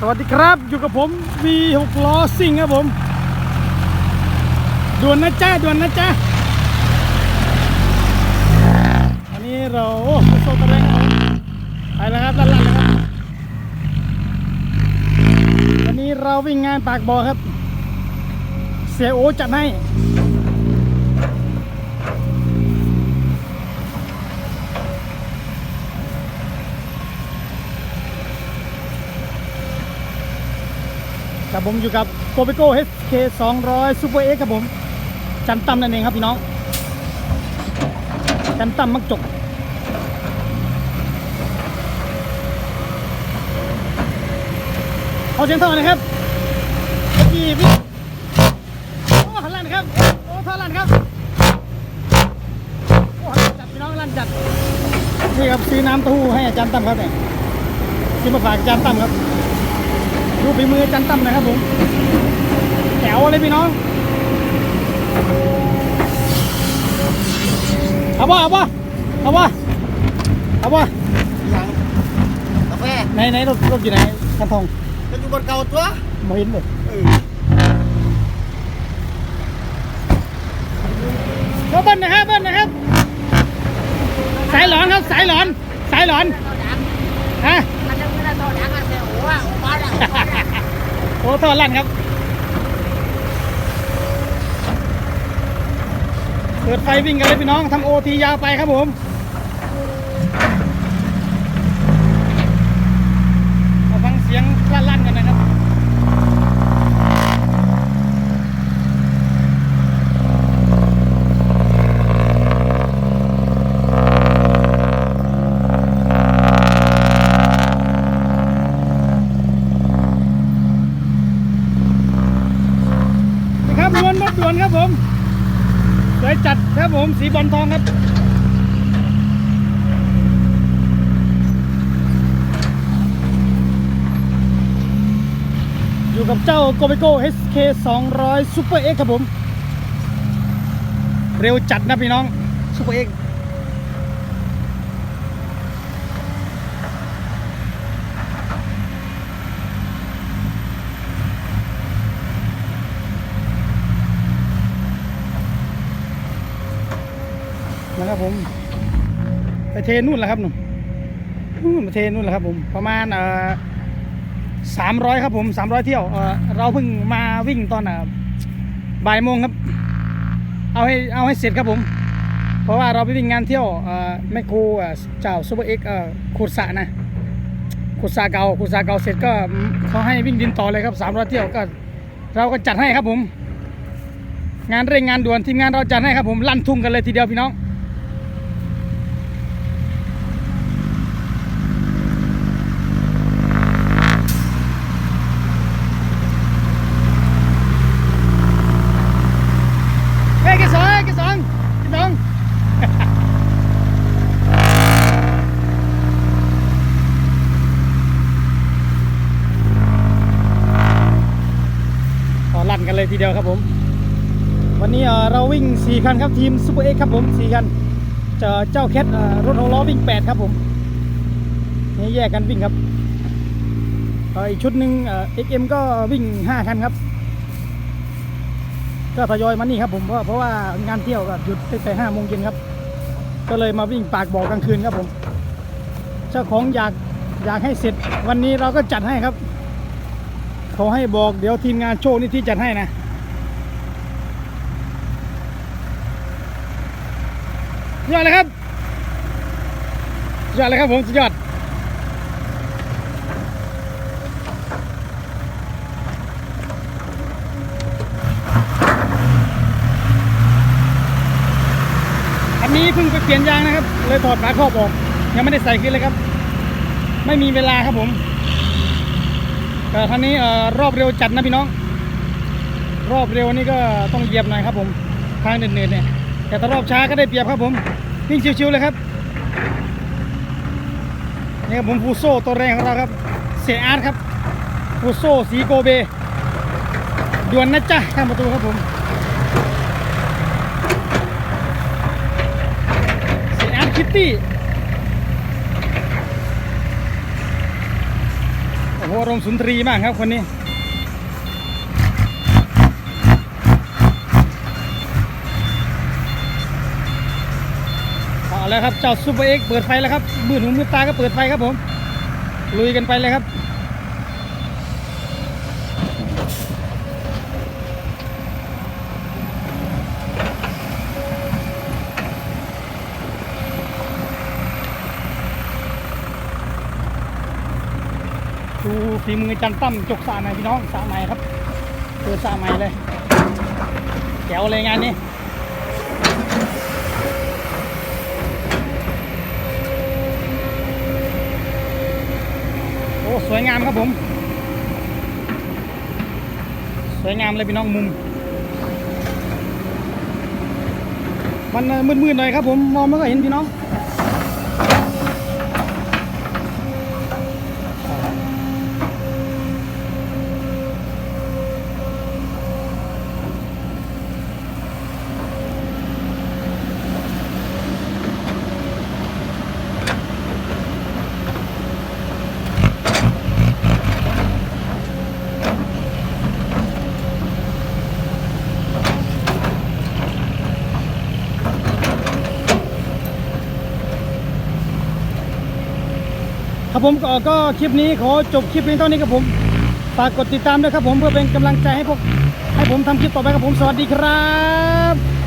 สวัสดีครับอยู่กับผม V6 ล้อซิ่งครับผมด่วนนะจ้าด่วนนะจ้าอันนี้เราโอ้โซตะแรงครับผมไปแล้วครับด้านหล่างนะครับวันนี้เราวิ่งงานปากบ่อครับ เสียโอจัดให้ ครับผมอยู่กับโกเบโก้ HK 200 Super X ครับผม จันตั้มนั่นเองครับพี่น้อง จันตั้มมักจกเอาเสียงท่าไหร่นะครับเมื่อกี้พี่โอ้หันลังนครับ โอ้ท่าหลังครับ โอ้หันลังจัดพี่น้องลังจัด นี่ครับซื้อน้ำเต้าหู้ให้อาจารย์ตั้มครับเนี่ยซื้อมาฝากอาจารย์ตั้มครับ ดูฝีมืออาจันตั้มนะครับผมแจ๋วเลยพี่น้องเอาบ่เอาบ่เอาบ่เอาบ่ยังกาแฟไหนไหนรถรถอยู่ไหนคันทองก็อยู่บนเก่าตัวไม่เห็นเลยเออรถเบิ้ลนะครับเบิ้ลนะครับ สายหลอนครับสายหลอน สายหลอนฮะ โอ้ทอดลั่นครับเปิดไฟวิ่งกันเลยพี่น้องทำโอทียาวไปครับผมมาฟังเสียงลั่นๆกันนะครับ นะครับล้วนรถ ด่วนครับผมสวยจัดครับผมสีบอลทองครับอยู่กับเจ้าโกเบโก้ HK 200 Super X ครับผม เร็วจัดนะพี่น้อง Super X ครับผมไปเทนู่นแหละครับหนุ่มนู่นไปเทนู่นแหละครับผมประมาณเอ่อสามร้อยครับผมสามร้อยเที่ยวเออเราเพิ่งมาวิ่งตอนบ่ายโมงครับ เอาให้เอาให้เสร็จครับผม เพราะว่าเราไปวิ่งงานเที่ยวแมคโครเอ่อเจ้าซูเปอร์เอ็กเอ่อขุดสะนะขุดสะเก่าขุดสะเก่าเสร็จก็เขาให้วิ่งดินต่อเลยครับสามร้อยเที่ยวก็ เราก็จัดให้ครับผม งานเร่งงานด่วนทีมงานเราจัดให้ครับผมลั่นทุ่งกันเลยทีเดียวพี่น้อง เฮ้ยกี่สองเฮ้ยกี่สองกี่สอง ขอลั่นกัน เลยทีเดียวครับผม วันนี้เราวิ่ง 4 คันครับทีมซูเปอร์เอ็กครับผม 4 คันเจอเจ้าแคทรถหกล้อวิ่ง 8 ครับผมนี่แยกกันวิ่งครับอีกชุดหนึ่งเอ่อ XM ก็วิ่ง 5 คันครับ ก็ทยอยมานี่ครับผมเพราะเพราะว่างานเที่ยวก็หยุดตั้งแต่ห้าโมงเย็นครับ ก็เลยมาวิ่งปากบ่อกลางคืนครับผม เจ้าของอยากอยากให้เสร็จวันนี้เราก็จัดให้ครับ เขาให้บอกเดี๋ยวทีมงานโชว์นี่ที่จัดให้นะ ยอดเลยครับ ยอดเลยครับผมสุดยอดอันนี้เพิ่งไปเปลี่ยนยางนะครับ เลยถอดฝาครอบออก ยังไม่ได้ใส่ขึ้นเลยครับ ไม่มีเวลาครับผม แต่คันนี้รอบเร็วจัดนะพี่น้อง รอบเร็วนี่ก็ต้องเหยียบหน่อยครับผมทางเดินๆเนี่ยแต่ถ้ารอบช้าก็ได้เปรียบครับผมวิ่งชิวๆเลยครับนี่ครับผมฟูโซ่ตัวแรงของเราครับ เสียอาร์ตครับฟูโซ่สีโกเบด่วนนะจ๊ะข้างประตูครับผมเสียอาร์ตคิตตี้ โหอารมณ์สุนทรีมากครับคนนี้เอาแล้วครับเจ้าซูเปอร์เอ็กซ์เปิดไฟแล้วครับมือหูมือตาก็เปิดไฟครับผม ลุยกันไปเลยครับ ดูฝีมือจันตั้มจกสระใหม่พี่น้องสระใหม่ครับเปิดสระใหม่เลยแจ๋วเลยงานนี้โอ้สวยงามครับผม สวยงามเลยพี่น้องมุม มันมืดๆหน่อยครับผมมองไม่ค่อยเห็นพี่น้อง ครับผมก็ก็คลิปนี้ขอจบคลิปเพียงเท่านี้ครับผมฝากกดติดตามด้วยครับผมเพื่อเป็นกำลังใจให้พวกให้ผมทำคลิปต่อไปครับผมสวัสดีครับ